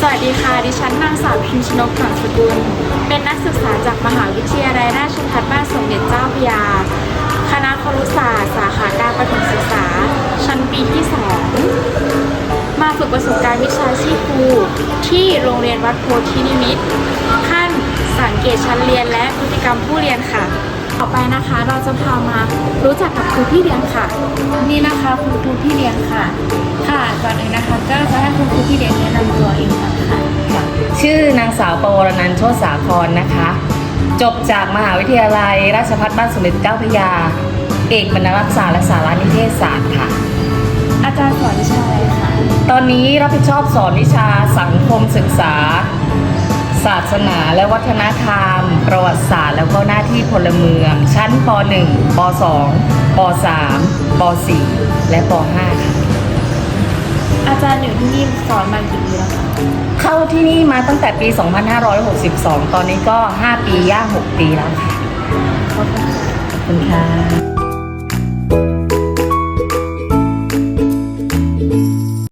สวัสดีค่ะ ดิฉันนางสาวพิมชนกขังสกุล เป็นนักศึกษาจากมหาวิทยาลัยราชภัฏบ้านสมเด็จเจ้าพระยา คณะครุศาสตร์สาขาการประถมศึกษา ชั้นปีที่ 2 มาฝึกประสบการณ์วิชาชีพครูที่โรงเรียนวัดโพธินิมิตขั้นสังเกตชั้นเรียนและพฤติกรรมผู้เรียนค่ะ ต่อไปนะคะเราจะพามารู้จักกับครูพี่เลี้ยงค่ะ นี่นะคะคุณครูพี่เลี้ยงค่ะค่ะ ก่อนอื่นนะคะ ก็จะให้คุณครูพี่เลี้ยงแนะนำตัวเองก่อนค่ะชื่อนางสาวปวรนันท์โชติสาครนะคะ จบจากมหาวิทยาลัย ราชภัฏบ้านสมเด็จเจ้าพระยา เอกบรรณรักษาและสารนิเทศศาสตร์ค่ะ อาจารย์สอนวิชาอะไรคะตอนนี้รับผิดชอบสอนวิชาสังคมศึกษา ศาสนาและวัฒนธรรม ประวัติศาสตร์ แล้วก็หน้าที่พลเมือง ชั้นป .1 ป .2 ป .3 ป .4 และป .5 ค่ะ อาจารย์อยู่ที่นี่สอนมากี่ปีแล้วคะเข้าที่นี่มาตั้งแต่ปี 2562 ตอนนี้ก็ 5 ปีย่าง 6 ปีแล้วค่ะขอบคุณค่ะขอบคุณค่ะ